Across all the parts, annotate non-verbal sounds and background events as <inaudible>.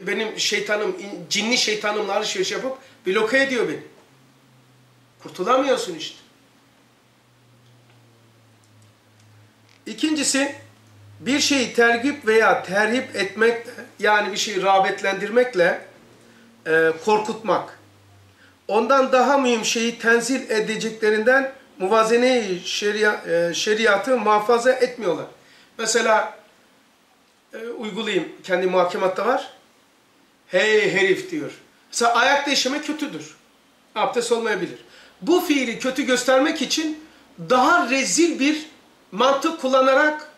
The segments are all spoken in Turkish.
benim şeytanım, cinli şeytanımla alışveriş yapıp bloke ediyor beni. Kurtulamıyorsun işte. İkincisi, bir şeyi tergip veya terhip etmek, yani bir şeyi rağbetlendirmekle e, korkutmak. Ondan daha mühim şeyi tenzil edeceklerinden muvazene şeria, e, şeriatı muhafaza etmiyorlar. Mesela e, uygulayayım, kendi muhakematta var. Hey herif diyor. Mesela ayak değiştirmek kötüdür. Abdest olmayabilir. Bu fiili kötü göstermek için daha rezil bir mantık kullanarak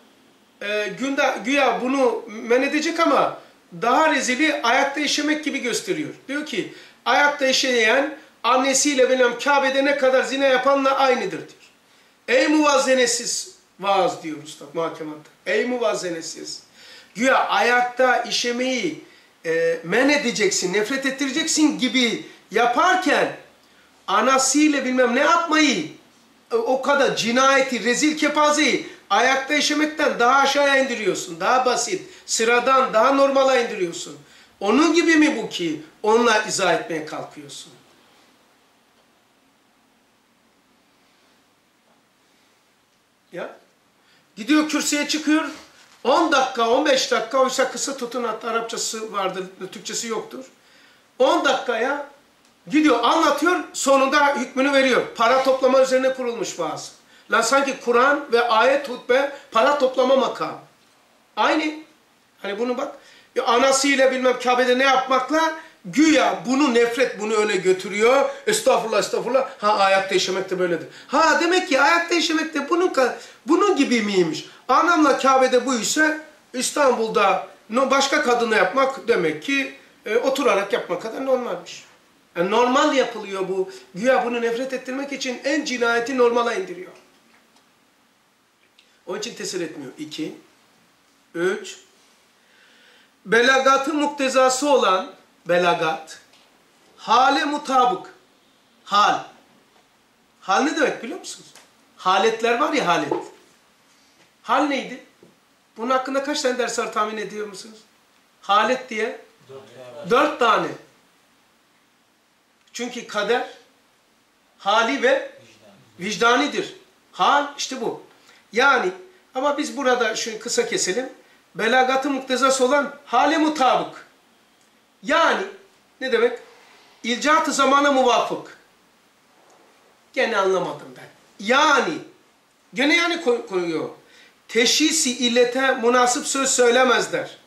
e, günde, güya bunu men edecek ama daha rezili ayakta işemek gibi gösteriyor. Diyor ki ayakta işeyen annesiyle benim Kabe'de ne kadar zina yapanla aynıdır diyor. Ey muvazzenesiz vaaz diyor usta muhakematta. Ey muvazzenesiz. Güya ayakta işemeyi e, men edeceksin, nefret ettireceksin gibi yaparken anasıyla bilmem ne yapmayı o kadar cinayeti, rezil kepazeyi ayakta işemekten daha aşağıya indiriyorsun. Daha basit, sıradan, daha normala indiriyorsun. Onun gibi mi bu ki onunla izah etmeye kalkıyorsun? Ya. Gidiyor kürsüye çıkıyor. 10 dakika, 15 dakika oysa kısa tutun hatta Arapçası vardır, Türkçesi yoktur. 10 dakikaya gidiyor anlatıyor, sonunda hükmünü veriyor. Para toplama üzerine kurulmuş bazı. Lan sanki Kur'an ve ayet hutbe para toplama makam. Aynı. Hani bunu bak. Ya anasıyla bilmem Kabe'de ne yapmakla güya bunu nefret bunu öyle götürüyor. Estağfurullah estağfurullah. Ha ayakta işemek de böyledir. Ha demek ki ayakta işemek de bunun, bunun gibi miymiş? Anamla Kabe'de bu ise İstanbul'da başka kadına yapmak demek ki e, oturarak yapmak kadar normalmiş. Yani normal yapılıyor bu. Güya bunu nefret ettirmek için en cinayeti normala indiriyor. Onun için tesir etmiyor. İki. Üç. Belagatı muktezası olan belagat. Hale mutabık. Hal. Hal ne demek biliyor musunuz? Haletler var ya halet. Hal neydi? Bunun hakkında kaç tane ders var tahmin ediyor musunuz? Halet diye. Dört, Dört tane. Çünkü kader hali ve vicdanidir. Hal işte bu. Yani ama biz burada şunu kısa keselim. Belagatı muktezası olan hale mutabık. Yani ne demek? İlcat-ı zamana muvafık. Gene anlamadım ben. Yani gene yani koyuyor. Teşhisi illete münasip söz söylemezler.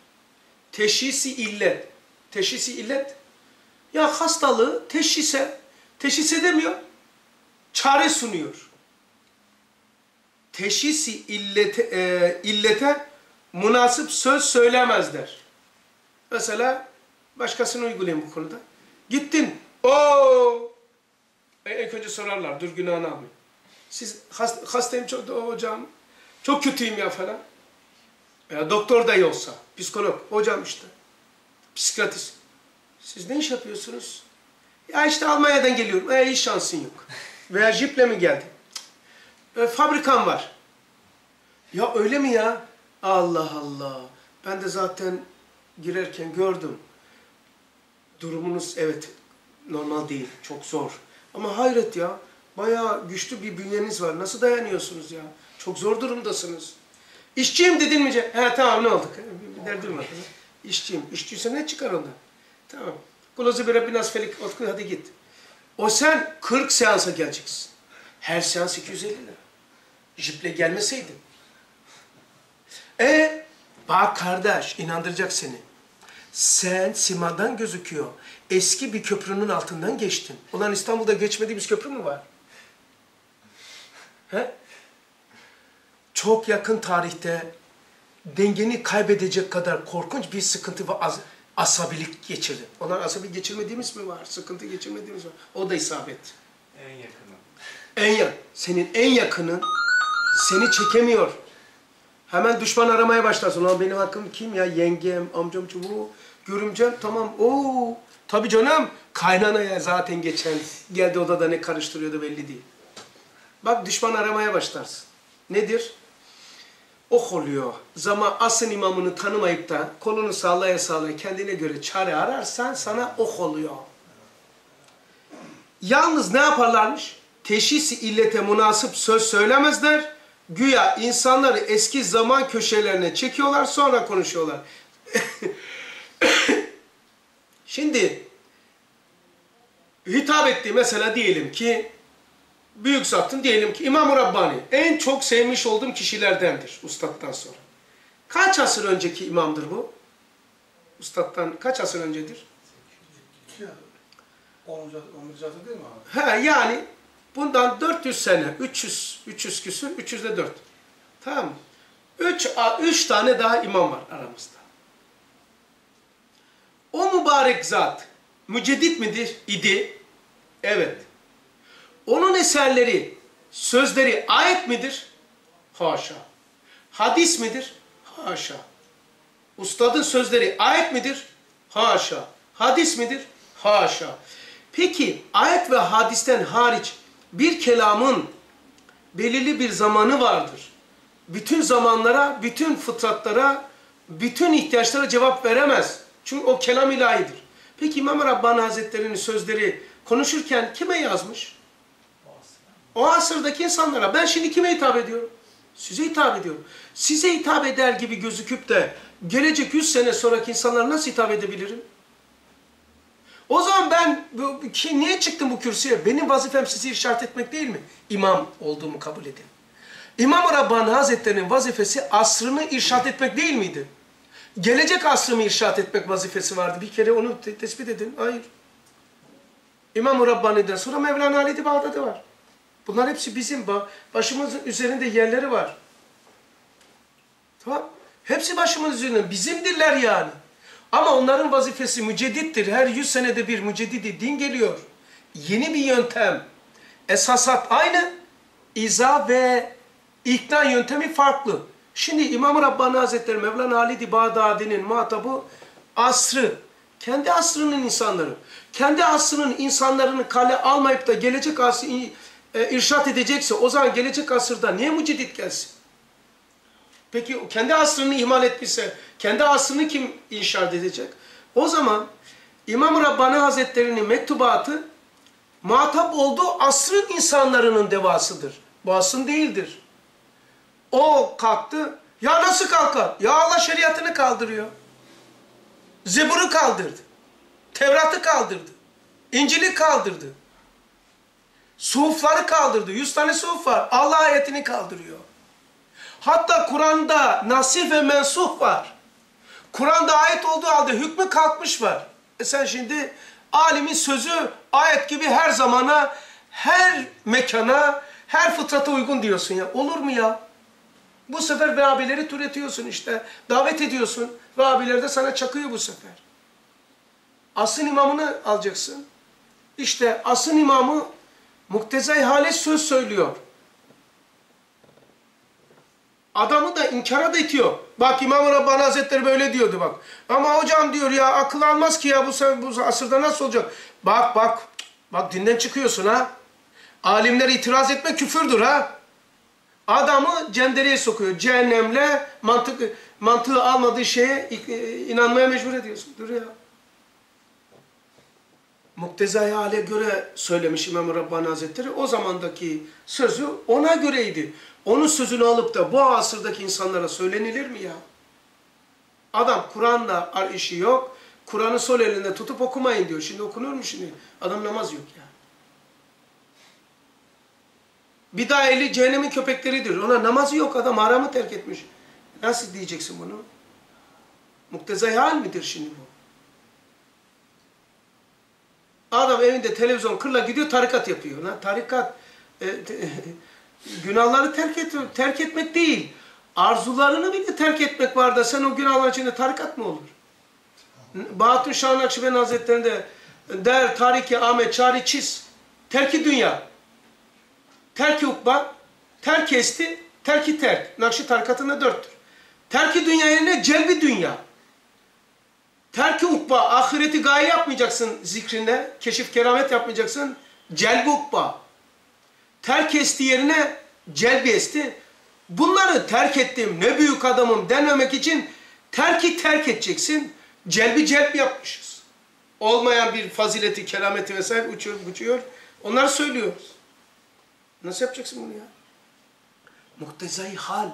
Teşhisi illet. Teşhisi illet. Ya hastalığı teşhise, teşhis edemiyor. Çare sunuyor teşhisi illete, e, illete münasip söz söylemezler. Mesela başkasını uygulayayım bu konuda. Gittin. o e, ilk önce sorarlar. Dur günahını almayın. Siz hast, hastayım çok da hocam. Çok kötüyüm ya falan. Ya doktor da olsa. Psikolog. Hocam işte. Psikiyatrist. Siz ne iş yapıyorsunuz? Ya işte Almanya'dan geliyorum. E hiç şansın yok. Veya jiple mi geldin? e, fabrikam var. Ya öyle mi ya? Allah Allah. Ben de zaten girerken gördüm. Durumunuz evet normal değil. Çok zor. Ama hayret ya. Bayağı güçlü bir bünyeniz var. Nasıl dayanıyorsunuz ya? Çok zor durumdasınız. İşçiyim dedin mi? He tamam ne olduk? Bir derdim var. İşçiyim. İşçiyse ne çıkar ondan? Tamam. Kulazu bir Rabbin asfelik. Hadi git. O sen 40 seansa geleceksin. Her seans 250 lira. Jiple gelmeseydin. E bak kardeş inandıracak seni. Sen simadan gözüküyor. Eski bir köprünün altından geçtin. Ulan İstanbul'da geçmediğimiz köprü mü var? He? Çok yakın tarihte dengeni kaybedecek kadar korkunç bir sıkıntı ve az, asabilik geçirdi. Onlar asabi geçirmediğimiz mi var? Sıkıntı geçirmediğimiz var. O da isabet. En yakını. En yakın. Senin en yakının seni çekemiyor. Hemen düşman aramaya başlarsın. Lan benim hakkım kim ya? Yengem, amcam, çubuğu, görümcem. Tamam. Oo. Tabii canım. Kaynanaya zaten geçen geldi odada ne karıştırıyordu belli değil. Bak düşman aramaya başlarsın. Nedir? ok oluyor. Zaman asın imamını tanımayıp da kolunu sallaya sallaya kendine göre çare ararsan sana ok oluyor. Yalnız ne yaparlarmış? Teşhisi illete münasip söz söylemezler. Güya insanları eski zaman köşelerine çekiyorlar sonra konuşuyorlar. <coughs> Şimdi hitap ettiği mesela diyelim ki büyük zatın diyelim ki İmam-ı Rabbani en çok sevmiş olduğum kişilerdendir ustattan sonra. Kaç asır önceki imamdır bu? Ustattan kaç asır öncedir? İki ya. 10. 10. asır değil mi abi? Ha yani bundan 400 sene, 300 300 küsür, 300 de 4. Tamam mı? 3 3 tane daha imam var aramızda. O mübarek zat müceddit midir? idi? Evet. Onun eserleri, sözleri ayet midir? Haşa. Hadis midir? Haşa. Ustadın sözleri ayet midir? Haşa. Hadis midir? Haşa. Peki ayet ve hadisten hariç bir kelamın belirli bir zamanı vardır. Bütün zamanlara, bütün fıtratlara, bütün ihtiyaçlara cevap veremez. Çünkü o kelam ilahidir. Peki İmam Rabbani Hazretleri'nin sözleri konuşurken kime yazmış? O asırdaki insanlara. Ben şimdi kime hitap ediyorum? Size hitap ediyorum. Size hitap eder gibi gözüküp de gelecek 100 sene sonraki insanlara nasıl hitap edebilirim? O zaman ben ki, niye çıktım bu kürsüye? Benim vazifem sizi işaret etmek değil mi? İmam olduğumu kabul edin. İmam-ı Rabbani Hazretleri'nin vazifesi asrını irşat etmek değil miydi? Gelecek asrımı irşat etmek vazifesi vardı. Bir kere onu te- tespit edin. Hayır. İmam-ı Rabbani'den sonra Mevlana Ali Bağdat'ı var. Bunlar hepsi bizim ba- başımızın üzerinde yerleri var. Tamam. Hepsi başımızın üzerinde. Bizimdirler yani. Ama onların vazifesi müceddittir. Her yüz senede bir müceddidi din geliyor. Yeni bir yöntem. Esasat aynı. İza ve ikna yöntemi farklı. Şimdi İmam-ı Rabbani Hazretleri Mevlana Halid-i Bağdadi'nin muhatabı asrı. Kendi asrının insanları. Kendi asrının insanlarını kale almayıp da gelecek asrı e, irşat edecekse o zaman gelecek asırda niye müceddit gelsin? Peki kendi asrını ihmal etmişse, kendi asrını kim inşaat edecek? O zaman İmam Rabbani Hazretleri'nin mektubatı muhatap olduğu asrın insanların devasıdır. Bu asrın değildir. O kalktı. Ya nasıl kalkar? Ya Allah şeriatını kaldırıyor. Zebur'u kaldırdı. Tevrat'ı kaldırdı. İncil'i kaldırdı. Suhufları kaldırdı. Yüz tane suhuf var. Allah ayetini kaldırıyor. Hatta Kur'an'da nasih ve mensuh var. Kur'an'da ayet olduğu halde hükmü kalkmış var. E sen şimdi alimin sözü ayet gibi her zamana, her mekana, her fıtrata uygun diyorsun ya. Olur mu ya? Bu sefer Vehhabileri türetiyorsun işte. Davet ediyorsun. Vehhabiler de sana çakıyor bu sefer. Asın imamını alacaksın. İşte asın imamı muktezai hale söz söylüyor. Adamı da inkara da itiyor. Bak İmam-ı Rabbani Hazretleri böyle diyordu bak. Ama hocam diyor ya akıl almaz ki ya bu, bu asırda nasıl olacak? Bak bak bak dinden çıkıyorsun ha. Alimler itiraz etme küfürdür ha. Adamı cendereye sokuyor. Cehennemle mantık mantığı almadığı şeye inanmaya mecbur ediyorsun. Dur ya. Muktezai hale göre söylemiş İmam Rabbani Hazretleri. O zamandaki sözü ona göreydi. Onun sözünü alıp da bu asırdaki insanlara söylenilir mi ya? Adam Kur'an'la işi yok. Kur'an'ı sol elinde tutup okumayın diyor. Şimdi okunur mu şimdi? Adam namaz yok ya. Bir daha eli cehennemin köpekleridir. Ona namazı yok adam haramı terk etmiş. Nasıl diyeceksin bunu? Muktezai hal midir şimdi bu? Adam evinde televizyon kırla gidiyor tarikat yapıyor. Lan tarikat e, te, <laughs> günahları terk, et, terk etmek değil. Arzularını bile terk etmek var da sen o günahlar içinde tarikat mı olur? Bahattin Şah Nakşibendi Hazretleri'nde der tariki Ahmet çari çiz. Terki dünya. Terki ukba. Terk esti. Terki terk. Nakşi tarikatında dörttür. Terki dünya yerine celbi dünya. Terki ukba, ahireti gaye yapmayacaksın zikrinde. Keşif keramet yapmayacaksın. Celbi ukba. Terk esti yerine celbi esti. Bunları terk ettim, ne büyük adamım denmemek için terki terk edeceksin. Celbi celp yapmışız. Olmayan bir fazileti, kerameti vesaire uçuyor, uçuyor. Onları söylüyoruz. Nasıl yapacaksın bunu ya? Muhtezai hal.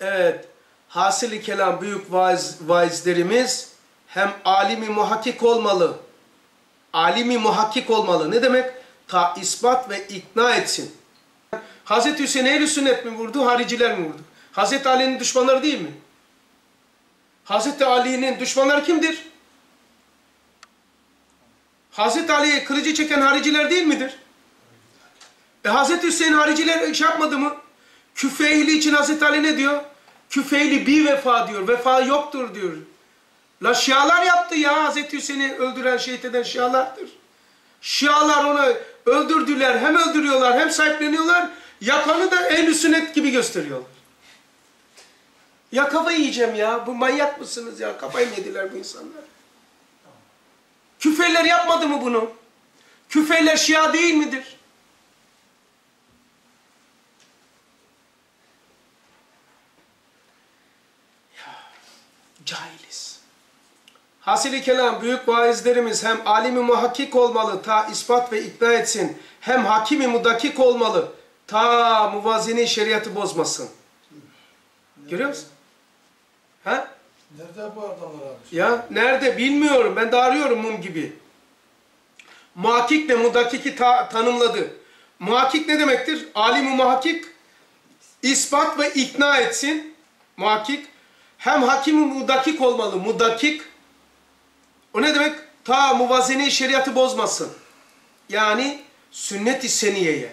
Evet. Hasili kelam büyük vaiz, vaizlerimiz hem alimi muhakkik olmalı. Alimi muhakkik olmalı. Ne demek? Ta ispat ve ikna etsin. Hazreti Hüseyin ehl sünnet mi vurdu, hariciler mi vurdu? Hazreti Ali'nin düşmanları değil mi? Hazreti Ali'nin düşmanları kimdir? Hazreti Ali'ye kılıcı çeken hariciler değil midir? E Hazreti Hüseyin hariciler şey yapmadı mı? Küfeyli için Hazreti Ali ne diyor? Küfeyli bir vefa diyor. Vefa yoktur diyor. La Şialar yaptı ya Hazreti Hüseyin'i öldüren, şehit eden Şialardır. Şialar onu öldürdüler. Hem öldürüyorlar hem sahipleniyorlar. Yapanı da ehl sünnet gibi gösteriyorlar. Ya kafayı yiyeceğim ya. Bu manyak mısınız ya? Kafayı yediler bu insanlar? Küfeyler yapmadı mı bunu? Küfeyler Şia değil midir? Ya, cahiliz. Hasili kelam büyük vaizlerimiz hem alimi muhakkik olmalı ta ispat ve ikna etsin. Hem hakimi mudakik olmalı ta muvazini şeriatı bozmasın. Görüyor musun? Ha? Nerede bu adamlar abi? Ya nerede bilmiyorum. Ben de arıyorum mum gibi. Muhakkik ve mudakiki ta- tanımladı. Muhakkik ne demektir? Alim-i muhakkik ispat ve ikna etsin. Muhakkik. Hem hakim-i mudakik olmalı. Mudakik. O ne demek? Ta muvazene şeriatı bozmasın. Yani sünnet-i seniyeye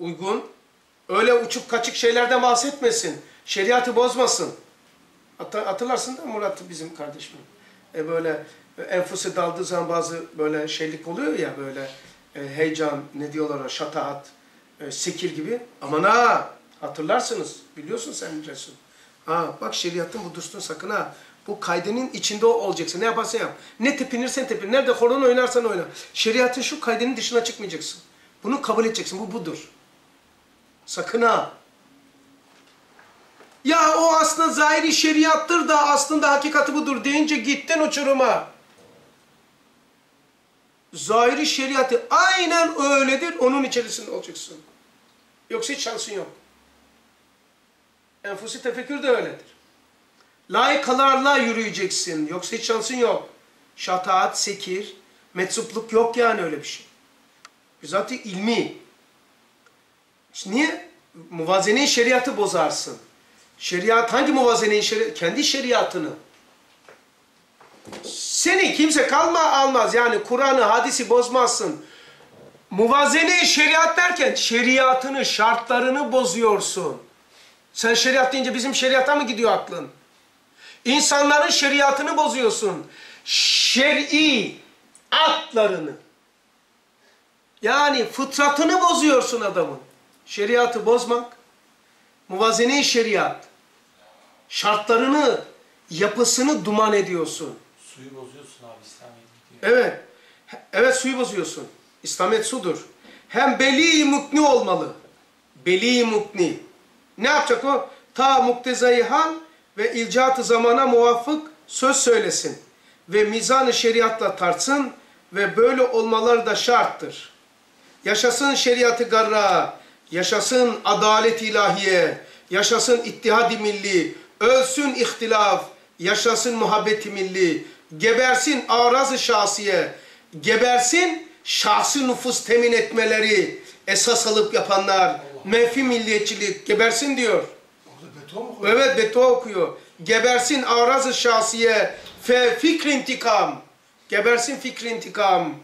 uygun. Öyle uçuk kaçık şeylerden bahsetmesin. Şeriatı bozmasın. Hatta hatırlarsın da Murat bizim kardeşim. E böyle e, enfusu daldığı zaman bazı böyle şeylik oluyor ya böyle e, heyecan ne diyorlar ona şatahat, e, sekir gibi. Aman ha hatırlarsınız biliyorsun sen Resul. Ha bak şeriatın bu dursun sakın ha. Bu kaydenin içinde olacaksın. Ne yaparsan yap. Ne tepinirsen tepin. Nerede horon oynarsan oyna. Şeriatın şu kaydenin dışına çıkmayacaksın. Bunu kabul edeceksin. Bu budur. Sakın ha. Ya o aslında zahiri şeriattır da aslında hakikati budur deyince gittin uçuruma. Zahiri şeriatı aynen öyledir. Onun içerisinde olacaksın. Yoksa hiç şansın yok. Enfusi tefekkür de öyledir. Layıkalarla yürüyeceksin. Yoksa hiç şansın yok. Şataat, sekir, metsupluk yok yani öyle bir şey. Bizatihi ilmi. İşte niye? Muvazene-i şeriatı bozarsın. Şeriat hangi muvazene-i? Kendi şeriatını. Seni kimse kalma almaz. Yani Kur'an'ı, hadisi bozmazsın. Muvazene-i şeriat derken şeriatını, şartlarını bozuyorsun. Sen şeriat deyince bizim şeriata mı gidiyor aklın? İnsanların şeriatını bozuyorsun. Şer'i atlarını. Yani fıtratını bozuyorsun adamın. Şeriatı bozmak, muvazene-i şeriat, şartlarını, yapısını duman ediyorsun. Suyu bozuyorsun abi İslamiyet diyor. Evet, evet suyu bozuyorsun. İslamiyet sudur. Hem beli mukni olmalı. Beli mukni. Ne yapacak o? Ta muktezai hal ve ilcat zamana muvafık söz söylesin. Ve mizan-ı şeriatla tartsın ve böyle olmaları da şarttır. Yaşasın şeriatı garra, yaşasın adalet ilahiye, yaşasın ittihad-i milli, ölsün ihtilaf, yaşasın muhabbeti milli, gebersin araz-ı şahsiye, gebersin şahsi nüfus temin etmeleri, esas alıp yapanlar, menfi milliyetçilik, gebersin diyor. Beton mu koyuyor? Evet beddua okuyor. Gebersin araz-ı şahsiye fe fikri intikam. Gebersin fikri intikam.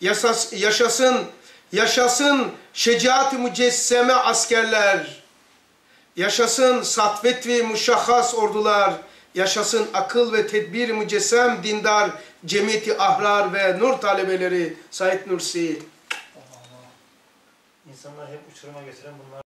Yasas, yaşasın, yaşasın şecaat-ı mücesseme askerler. Yaşasın satvet ve muşahhas ordular. Yaşasın akıl ve tedbir mücessem dindar cemiyeti ahrar ve nur talebeleri Said Nursi. İnsanlar hep uçuruma getiren bunlar.